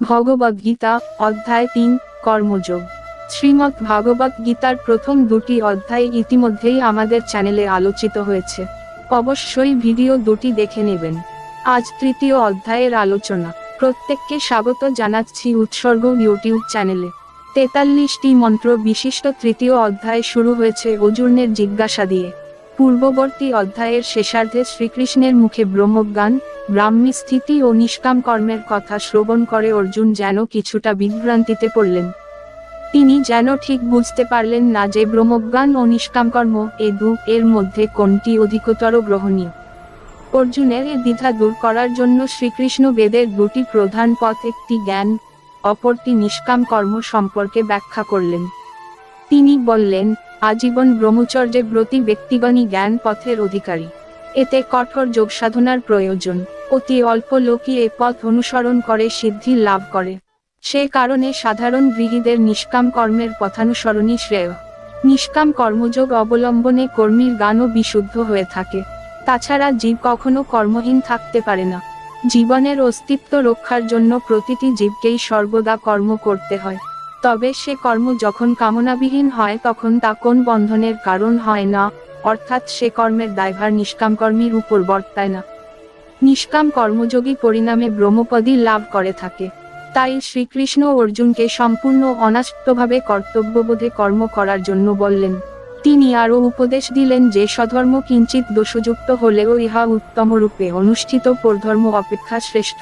ভগবদ্গীতা অধ্যায় তিন, কর্মযোগ। শ্রীমদ্ ভাগবত গীতার প্রথম দুটি অধ্যায় ইতিমধ্যেই আমাদের চ্যানেলে আলোচিত হয়েছে। অবশ্যই ভিডিও দুটি দেখে নেবেন। আজ তৃতীয় অধ্যায়ের আলোচনা। প্রত্যেককে স্বাগত জানাচ্ছি উৎসর্গ ইউটিউব চ্যানেলে। তেতাল্লিশটি মন্ত্র বিশিষ্ট তৃতীয় অধ্যায় শুরু হয়েছে অর্জুনের জিজ্ঞাসা দিয়ে। পূর্ববর্তী অধ্যায়ের শেষার্ধে শ্রীকৃষ্ণের মুখে ব্রহ্মজ্ঞান, ব্রাহ্মী স্থিতি ও নিষ্কাম কর্মের কথা শ্রবণ করে অর্জুন যেন কিছুটা বিভ্রান্তিতে পড়লেন। তিনি যেন ঠিক বুঝতে পারলেন না যে ব্রহ্মজ্ঞান ও নিষ্কাম কর্ম এ দু এর মধ্যে কোনটি অধিকতর গ্রহণীয়। অর্জুনের এ দ্বিধা দূর করার জন্য শ্রীকৃষ্ণ বেদের দুটি প্রধান পথ একটি জ্ঞান, অপরটি নিষ্কাম কর্ম সম্পর্কে ব্যাখ্যা করলেন। তিনি বললেন আজীবন ব্রহ্মচর্যে ব্রতী ব্যক্তিগণই জ্ঞান পথের অধিকারী। এতে কঠোর যোগ সাধনার প্রয়োজন। অতি অল্প লোকই এ পথ অনুসরণ করে, সিদ্ধি লাভ করে। সে কারণে সাধারণ গৃহীদের নিষ্কাম কর্মের পথানুসরণই শ্রেয়। নিষ্কাম কর্মযোগ অবলম্বনে কর্মীর গানও বিশুদ্ধ হয়ে থাকে। তাছাড়া জীব কখনো কর্মহীন থাকতে পারে না। জীবনের অস্তিত্ব রক্ষার জন্য প্রতিটি জীবকেই সর্বদা কর্ম করতে হয়। তবে সে কর্ম যখন কামনাবিহীন হয় তখন তা কোন বন্ধনের কারণ হয় না, অর্থাৎ সে কর্মের দায়ভার নিষ্কাম কর্মীর উপর বর্তায় না। নিষ্কাম কর্মযোগী পরিণামে ব্রহ্মপদী লাভ করে থাকে। তাই শ্রীকৃষ্ণ অর্জুনকে সম্পূর্ণ অনাসক্তভাবে কর্তব্যবোধে কর্ম করার জন্য বললেন, তিনি আরও উপদেশ দিলেন যে স্বধর্ম কিঞ্চিত দোষযুক্ত হলেও ইহা উত্তম রূপে অনুষ্ঠিত পরধর্ম অপেক্ষা শ্রেষ্ঠ।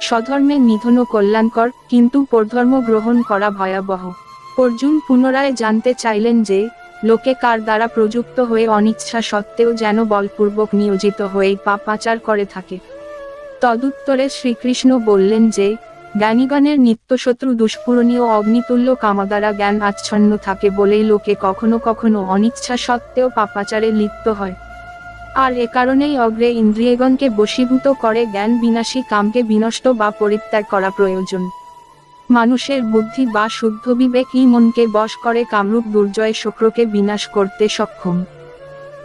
স্বধর্মের নিধন কল্যাণকর, কিন্তু পরধর্ম গ্রহণ করা ভয়াবহ। অর্জুন পুনরায় জানতে চাইলেন যে, লোকে কার দ্বারা প্রযুক্ত হয়ে অনিচ্ছা সত্ত্বেও যেন বলপূর্বক নিয়োজিত হয়ে পাপাচার করে থাকে। তদুত্তরে শ্রীকৃষ্ণ বললেন যে, জ্ঞানীগণের নিত্যশত্রু দুষ্পূরণীয় অগ্নিতুল্য কামাদ্বারা জ্ঞান আচ্ছন্ন থাকে বলেই লোকে কখনো কখনো অনিচ্ছা সত্ত্বেও পাপাচারে লিপ্ত হয়। আর এ কারণেই অগ্রে ইন্দ্রিয়গণকে বশীভূত করে জ্ঞান বিনাশী কামকে বিনষ্ট বা পরিত্যাগ করা প্রয়োজন। মানুষের বুদ্ধি বা শুদ্ধ বিবেকই মনকে বশ করে কামরূপ দুর্জয় শুক্রকে বিনাশ করতে সক্ষম।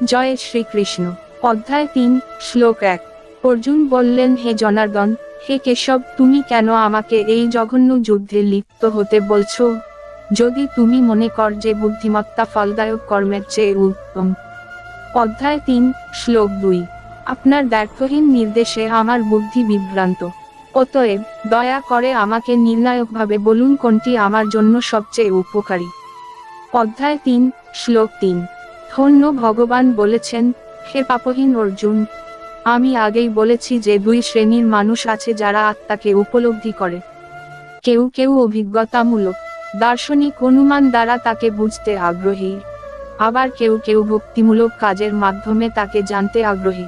জয় শ্রীকৃষ্ণ। অধ্যায় তিন, শ্লোক এক। অর্জুন বললেন, হে জনার্দন, হে কেশব, তুমি কেন আমাকে এই জঘন্য যুদ্ধে লিপ্ত হতে বলছো? যদি তুমি মনে কর যে বুদ্ধিমত্তা ফলদায়ক কর্মের চেয়ে উত্তম অধ্যায় তিন, শ্লোক দুই। আপনার ব্যর্থহীন নির্দেশে আমার বুদ্ধি বিভ্রান্ত। অতএব, দয়া করে আমাকে নির্ণায়কভাবে বলুন কোনটি আমার জন্য সবচেয়ে উপকারী। অধ্যায় তিন, শ্লোক তিন। ধন্য ভগবান বলেছেন, হে পাপহীন অর্জুন, আমি আগেই বলেছি যে দুই শ্রেণির মানুষ আছে যারা আত্মাকে উপলব্ধি করে। কেউ কেউ অভিজ্ঞতামূলক, দার্শনিক অনুমান দ্বারা তাকে বুঝতে আগ্রহী। আবার কেউ কেউ ভক্তিমূলক কাজের মাধ্যমে তাকে জানতে আগ্রহী।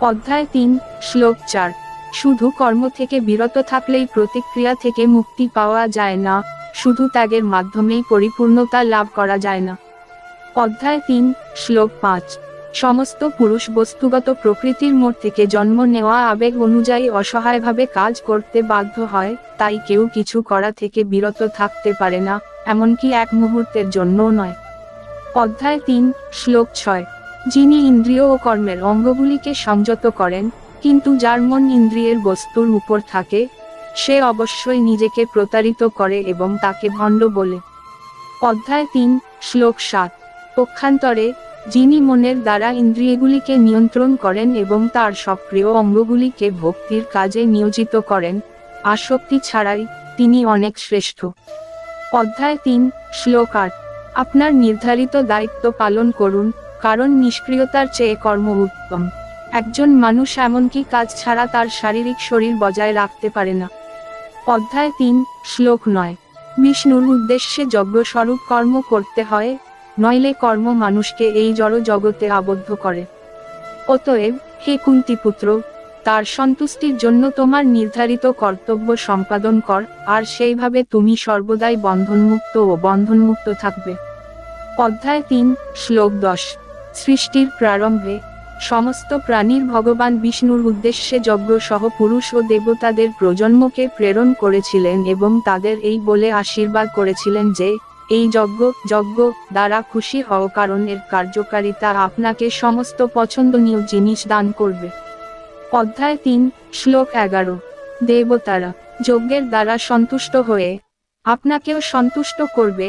অধ্যায় তিন, শ্লোক চার। শুধু কর্ম থেকে বিরত থাকলেই প্রতিক্রিয়া থেকে মুক্তি পাওয়া যায় না, শুধু ত্যাগের মাধ্যমেই পরিপূর্ণতা লাভ করা যায় না। অধ্যায় তিন, শ্লোক পাঁচ। সমস্ত পুরুষ বস্তুগত প্রকৃতির মোড় থেকে জন্ম নেওয়া আবেগ অনুযায়ী অসহায়ভাবে কাজ করতে বাধ্য হয়, তাই কেউ কিছু করা থেকে বিরত থাকতে পারে না, এমনকি এক মুহূর্তের জন্যও নয়। অধ্যায় তিন, শ্লোক ছয়। যিনি ইন্দ্রিয় ও কর্মের অঙ্গগুলিকে সংযত করেন, কিন্তু যার মন ইন্দ্রিয়ের বস্তুর উপর থাকে, সে অবশ্যই নিজেকে প্রতারিত করে এবং তাকে ভণ্ড বলে। অধ্যায় তিন, শ্লোক সাত। পক্ষান্তরে, যিনি মনের দ্বারা ইন্দ্রিয়গুলিকে নিয়ন্ত্রণ করেন এবং তার সক্রিয় অঙ্গগুলিকে ভক্তির কাজে নিয়োজিত করেন, আসক্তি ছাড়াই তিনি অনেক শ্রেষ্ঠ। অধ্যায় তিন, শ্লোক আট। আপনার নির্ধারিত দায়িত্ব পালন করুন, কারণ নিষ্ক্রিয়তার চেয়ে কর্ম উত্তম একজন মানুষ এমনকি কাজ ছাড়া তার শারীরিক শরীর বজায় রাখতে পারে না। অধ্যায় তিন, শ্লোক নয়। বিষ্ণুর উদ্দেশ্যে যজ্ঞস্বরূপ কর্ম করতে হয়, নইলে কর্ম মানুষকে এই জড় জগতে আবদ্ধ করে। অতএব, হে কুন্তিপুত্র তার সন্তুষ্টির জন্য তোমার নির্ধারিত কর্তব্য সম্পাদন কর, আর সেইভাবে তুমি সর্বদাই বন্ধনমুক্ত ও বন্ধনমুক্ত থাকবে। অধ্যায় তিন, শ্লোক দশ। সৃষ্টির প্রারম্ভে, সমস্ত প্রাণীর ভগবান বিষ্ণুর উদ্দেশ্যে যজ্ঞ সহ পুরুষ ও দেবতাদের প্রজন্মকে প্রেরণ করেছিলেন এবং তাদের এই বলে আশীর্বাদ করেছিলেন যে, এই যজ্ঞ যজ্ঞ দ্বারা খুশি হও কারণ এর কার্যকারিতা আপনাকে সমস্ত পছন্দনীয় জিনিস দান করবে। অধ্যায় তিন, শ্লোক এগারো। দেবতারা, যজ্ঞের দ্বারা সন্তুষ্ট হয়ে, আপনাকেও সন্তুষ্ট করবে।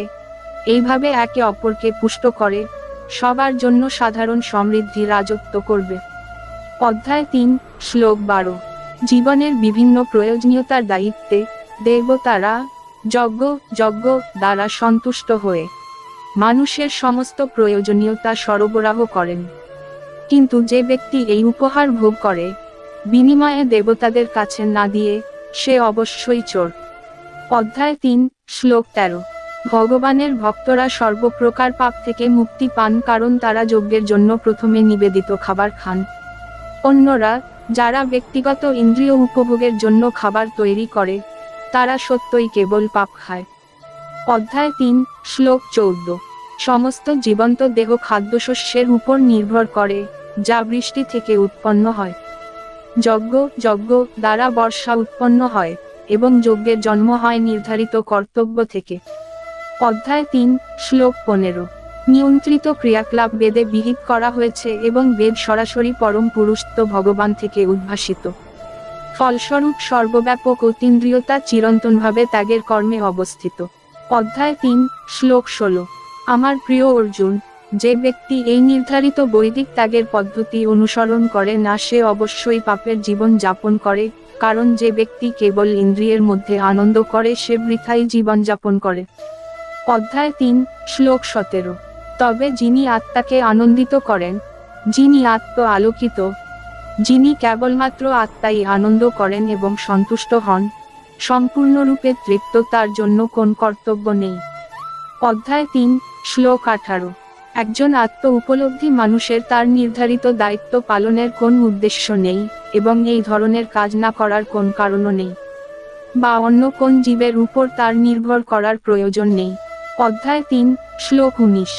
এইভাবে একে অপরকে পুষ্ট করে, সবার জন্য সাধারণ সমৃদ্ধি রাজত্ব করবে। অধ্যায় তিন, শ্লোক বারো। জীবনের বিভিন্ন প্রয়োজনীয়তার দায়িত্বে, দেবতারা, যজ্ঞ যজ্ঞ দ্বারা সন্তুষ্ট হয়ে, মানুষের সমস্ত প্রয়োজনীয়তা সরবরাহ করেন। কিন্তু যে ব্যক্তি এই উপহার ভোগ করে বিনিময়ে দেবতাদের কাছে না দিয়ে, সে অবশ্যই চোর। অধ্যায় তিন, শ্লোক তেরো। ভগবানের ভক্তরা সর্বপ্রকার পাপ থেকে মুক্তি পান কারণ তারা যজ্ঞের জন্য প্রথমে নিবেদিত খাবার খান। অন্যরা, যারা ব্যক্তিগত ইন্দ্রিয় উপভোগের জন্য খাবার তৈরি করে, তারা সত্যই কেবল পাপ খায়। অধ্যায় তিন, শ্লোক চৌদ্দ। সমস্ত জীবন্ত দেহ খাদ্যশস্যের উপর নির্ভর করে, যা বৃষ্টি থেকে উৎপন্ন হয়। যজ্ঞ যজ্ঞ দ্বারা বর্ষা উৎপন্ন হয় এবং যজ্ঞের জন্ম হয় নির্ধারিত কর্তব্য থেকে। অধ্যায় তিন, শ্লোক পনেরো। নিয়ন্ত্রিত ক্রিয়াকলাপ বেদে বিহিত করা হয়েছে এবং বেদ সরাসরি পরম পুরুষত্ব ভগবান থেকে উদ্ভাসিত। ফলস্বরূপ সর্বব্যাপক অতীন্দ্রিয়তা চিরন্তনভাবে ত্যাগের কর্মে অবস্থিত। অধ্যায় তিন, শ্লোক ষোলো। আমার প্রিয় অর্জুন যে ব্যক্তি এই নির্ধারিত বৈদিক ত্যাগের পদ্ধতি অনুসরণ করে না, সে অবশ্যই পাপের জীবন যাপন করে, কারণ যে ব্যক্তি কেবল ইন্দ্রিয়ের মধ্যে আনন্দ করে, সে বৃথাই জীবন যাপন করে। অধ্যায় তিন, শ্লোক সতেরো। তবে যিনি আত্মাকে আনন্দিত করেন, যিনি আত্ম আলোকিত, যিনি কেবলমাত্র আত্মাই আনন্দ করেন এবং সন্তুষ্ট হন, সম্পূর্ণরূপে তৃপ্ত, তার জন্য কোন কর্তব্য নেই। অধ্যায় তিন, শ্লোক আঠারো। একজন আত্ম উপলব্ধি মানুষের তার নির্ধারিত দায়িত্ব পালনের কোন উদ্দেশ্য নেই, এবং এই ধরনের কাজ না করার কোন কারণও নেই। বা অন্য কোন জীবের উপর তার নির্ভর করার প্রয়োজন নেই। অধ্যায় তিন, শ্লোক উনিশ।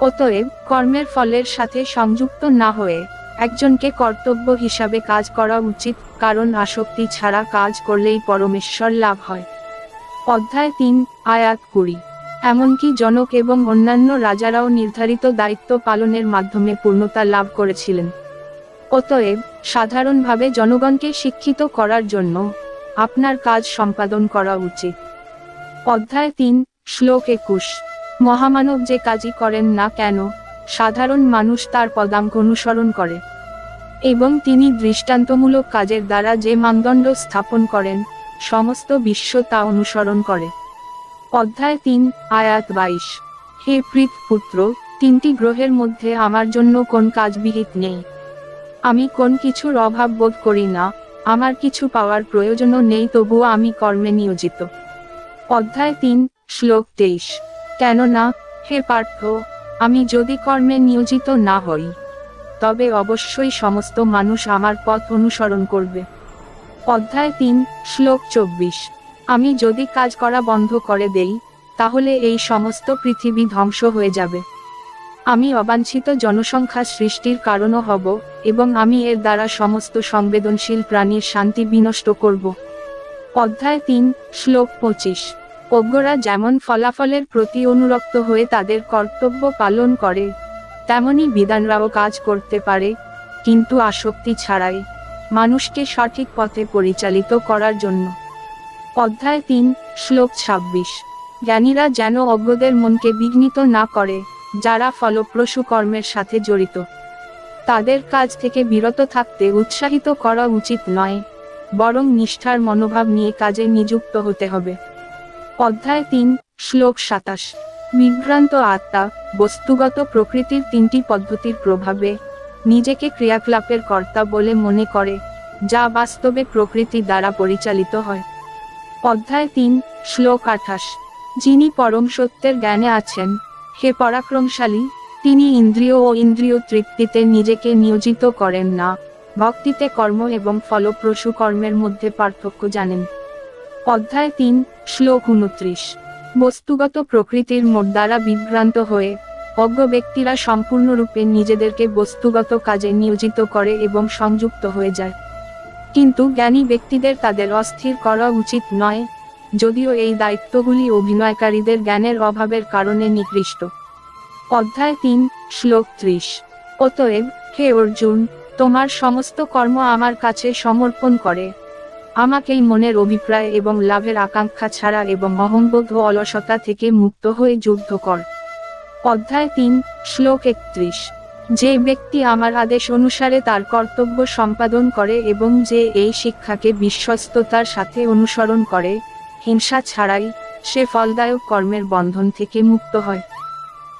অতএব, কর্মের ফলের সাথে সংযুক্ত না হয়ে, একজনকে কর্তব্য হিসাবে কাজ করা উচিত, কারণ আসক্তি ছাড়া কাজ করলেই পরমেশ্বর লাভ হয়। অধ্যায় তিন, আয়াত কুড়ি। এমনকি জনক এবং অন্যান্য রাজারাও নির্ধারিত দায়িত্ব পালনের মাধ্যমে পূর্ণতা লাভ করেছিলেন। অতএব, সাধারণভাবে জনগণকে শিক্ষিত করার জন্য আপনার কাজ সম্পাদন করা উচিত। অধ্যায় তিন, শ্লোক একুশ। মহামানব যে কাজই করেন না কেন, সাধারণ মানুষ তার পদাঙ্ক অনুসরণ করে। এবং তিনি দৃষ্টান্তমূলক কাজের দ্বারা যে মানদণ্ড স্থাপন করেন, সমস্ত বিশ্ব তা অনুসরণ করে। অধ্যায় তিন, আয়াত বাইশ। হে প্রীত পুত্র, তিনটি গ্রহের মধ্যে আমার জন্য কোন কাজ বিহিত নেই। আমি কোন কিছুর অভাব বোধ করি না, আমার কিছু পাওয়ার প্রয়োজনও নেই, তবুও আমি কর্মে নিয়োজিত। অধ্যায় তিন, শ্লোক তেইশ। কেননা, হে পার্থ, আমি যদি কর্মে নিয়োজিত না হই, তবে অবশ্যই সমস্ত মানুষ আমার পথ অনুসরণ করবে। অধ্যায় তিন, শ্লোক চব্বিশ। আমি যদি কাজ করা বন্ধ করে দেই, তাহলে এই সমস্ত পৃথিবী ধ্বংস হয়ে যাবে। আমি অবাঞ্ছিত জনসংখ্যা সৃষ্টির কারণও হব এবং আমি এর দ্বারা সমস্ত সংবেদনশীল প্রাণীর শান্তি বিনষ্ট করব। অধ্যায় তিন, শ্লোক পঁচিশ। অজ্ঞরা যেমন ফলাফলের প্রতি অনুরক্ত হয়ে তাদের কর্তব্য পালন করে, তেমনি বিধানরাও কাজ করতে পারে, কিন্তু আসক্তি ছাড়াই। মানুষকে সঠিক পথে পরিচালিত করার জন্য অধ্যায় তিন, শ্লোক ছাব্বিশ। জ্ঞানীরা যেন অজ্ঞদের মনকে বিঘ্নিত না করে, যারা ফলপ্রসূ কর্মের সাথে জড়িত। তাদের কাজ থেকে বিরত থাকতে উৎসাহিত করা উচিত নয়, বরং নিষ্ঠার মনোভাব নিয়ে কাজে নিযুক্ত হতে হবে। অধ্যায় তিন, শ্লোক সাতাশ। বিভ্রান্ত আত্মা, বস্তুগত প্রকৃতির তিনটি পদ্ধতির প্রভাবে নিজেকে ক্রিয়াকলাপের কর্তা বলে মনে করে, যা বাস্তবে প্রকৃতি দ্বারা পরিচালিত হয়। অধ্যায় তিন, শ্লোক আঠাশ। যিনি পরম সত্যের জ্ঞানে আছেন, হে পরাক্রমশালী, তিনি ইন্দ্রিয় ও ইন্দ্রিয় তৃপ্তিতে নিজেকে নিয়োজিত করেন না। ভক্তিতে কর্ম এবং ফলপ্রসূ কর্মের মধ্যে পার্থক্য জানেন। অধ্যায় তিন, শ্লোক উনত্রিশ। বস্তুগত প্রকৃতির মোট দ্বারা বিভ্রান্ত হয়ে, অজ্ঞ ব্যক্তিরা সম্পূর্ণরূপে নিজেদেরকে বস্তুগত কাজে নিয়োজিত করে এবং সংযুক্ত হয়ে যায়। কিন্তু জ্ঞানী ব্যক্তিদের তাদের অস্থির করা উচিত নয়, যদিও এই দায়িত্বগুলি অভিনয়কারীদের জ্ঞানের অভাবের কারণে নিকৃষ্ট। অধ্যায় তিন, শ্লোক ত্রিশ। অতএব, হে অর্জুন, তোমার সমস্ত কর্ম আমার কাছে সমর্পণ করে। আমাকেই মনের অভিপ্রায় এবং লাভের আকাঙ্ক্ষা ছাড়া এবং অহংবোধ ও অলসতা থেকে মুক্ত হয়ে যুদ্ধ কর। অধ্যায় তিন, শ্লোক একত্রিশ। যে ব্যক্তি আমার আদেশ অনুসারে তার কর্তব্য সম্পাদন করে এবং যে এই শিক্ষাকে বিশ্বস্ততার সাথে অনুসরণ করে, হিংসা ছাড়াই সে ফলদায়ক কর্মের বন্ধন থেকে মুক্ত হয়।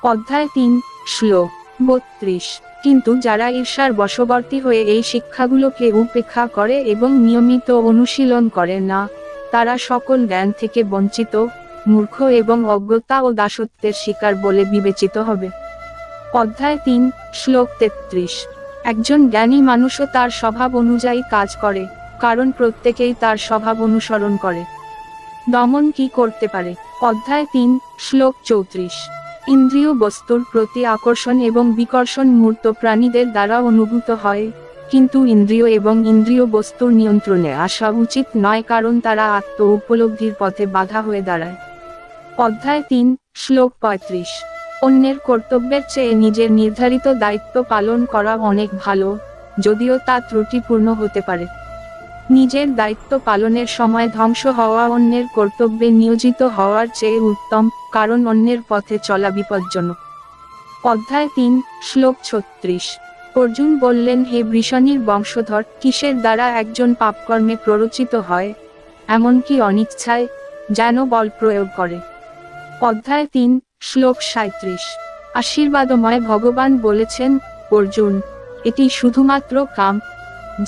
অধ্যায় তিন, শ্লোক বত্রিশ। কিন্তু যারা ঈর্ষার বশবর্তী হয়ে এই শিক্ষাগুলোকে উপেক্ষা করে এবং নিয়মিত অনুশীলন করে না, তারা সকল জ্ঞান থেকে বঞ্চিত, মূর্খ এবং অজ্ঞতা ও দাসত্বের শিকার বলে বিবেচিত হবে। অধ্যায় তিন, শ্লোক তেত্রিশ। একজন জ্ঞানী মানুষও তার স্বভাব অনুযায়ী কাজ করে, কারণ প্রত্যেকেই তার স্বভাব অনুসরণ করে। দমন কি করতে পারে? অধ্যায় তিন, শ্লোক চৌত্রিশ। ইন্দ্রিয় বস্তুর প্রতি আকর্ষণ এবং বিকর্ষণ মূর্ত প্রাণীদের দ্বারা অনুভূত হয়, কিন্তু ইন্দ্রিয় এবং ইন্দ্রিয় বস্তুর নিয়ন্ত্রণে আসা উচিত নয় কারণ তারা আত্ম উপলব্ধির পথে বাধা হয়ে দাঁড়ায়। অধ্যায় তিন, শ্লোক পঁয়ত্রিশ। অন্যের কর্তব্যের চেয়ে নিজের নির্ধারিত দায়িত্ব পালন করা অনেক ভালো, যদিও তা ত্রুটিপূর্ণ হতে পারে। নিজের দায়িত্ব পালনের সময় ধ্বংস হওয়া অন্যের কর্তব্যে নিয়োজিত হওয়ার চেয়ে উত্তম, কারণ অন্যের পথে চলা বিপজ্জনক। অধ্যায় তিন, শ্লোক ছত্রিশ। অর্জুন বললেন, হে বৃষণীর বংশধর, কিসের দ্বারা একজন পাপকর্মে প্ররোচিত হয়? এমনকি অনিচ্ছায়, যেন বল প্রয়োগ করে। অধ্যায় তিন শ্লোক সাঁত্রিশ আশীর্বাদময় ভগবান বলেছেন, অর্জুন, এটি শুধুমাত্র কাম,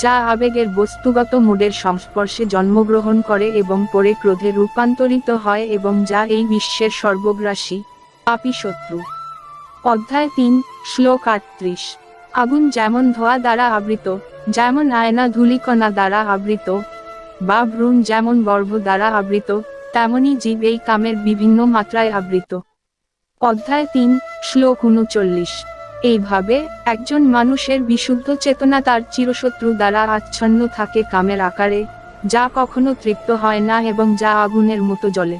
যা আবেগের বস্তুগত মুডের সংস্পর্শে জন্মগ্রহণ করে এবং পরে ক্রোধে রূপান্তরিত হয় এবং যা এই বিশ্বের সর্বগ্রাসী পাপী শত্রু অধ্যায় তিন, শ্লোক আটত্রিশ। আগুন যেমন ধোয়া দ্বারা আবৃত, যেমন আয়না ধুলিকণা দ্বারা আবৃত, বা ভ্রূণ যেমন গর্ভ দ্বারা আবৃত, তেমনি জীব এই কামের বিভিন্ন মাত্রায় আবৃত। অধ্যায় তিন, শ্লোক উনচল্লিশ। এইভাবে একজন মানুষের বিশুদ্ধ চেতনা তার চিরশত্রু দ্বারা আচ্ছন্ন থাকে কামের আকারে, যা কখনো তৃপ্ত হয় না এবং যা আগুনের মতো জ্বলে।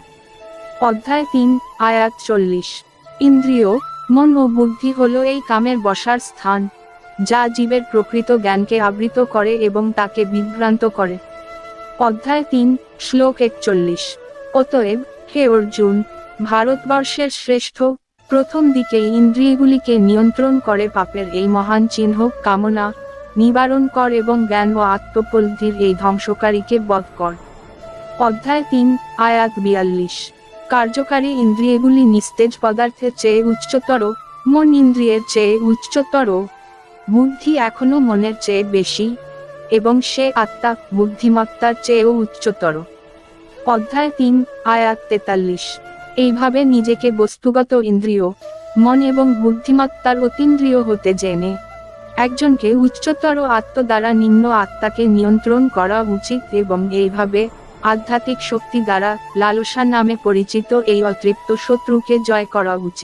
অধ্যায় তিন, আয়াত চল্লিশ। ইন্দ্রিয়, মন ও বুদ্ধি হলো এই কামের বসার স্থান, যা জীবের প্রকৃত জ্ঞানকে আবৃত করে এবং তাকে বিভ্রান্ত করে। অধ্যায় তিন, শ্লোক একচল্লিশ। অতএব, হে অর্জুন ভারতবর্ষের শ্রেষ্ঠ প্রথম দিকে ইন্দ্রিয়গুলিকে নিয়ন্ত্রণ করে পাপের এই মহান চিহ্ন, কামনা, নিবারণ কর এবং জ্ঞান ও আত্মপলব্ধির এই ধ্বংসকারীকে বধ কর। অধ্যায় তিন, আয়াত বিয়াল্লিশ। কার্যকারী ইন্দ্রিয়গুলি নিস্তেজ পদার্থের চেয়ে উচ্চতর, মন ইন্দ্রিয়ের চেয়ে উচ্চতর, বুদ্ধি এখনও মনের চেয়ে বেশি, এবং সে আত্মা বুদ্ধিমত্তার চেয়েও উচ্চতর। অধ্যায় তিন, আয়াত তেতাল্লিশ। এইভাবে নিজেকে বস্তুগত ইন্দ্রিয়, মন এবং বুদ্ধিমত্তার অতীন্দ্রিয় হতে জেনে। একজনকে উচ্চতর আত্ম দ্বারা নিম্ন আত্মাকে নিয়ন্ত্রণ করা উচিত এবং এইভাবে আধ্যাত্মিক শক্তি দ্বারা লালসা নামে পরিচিত এই অতৃপ্ত শত্রুকে জয় করা উচিত।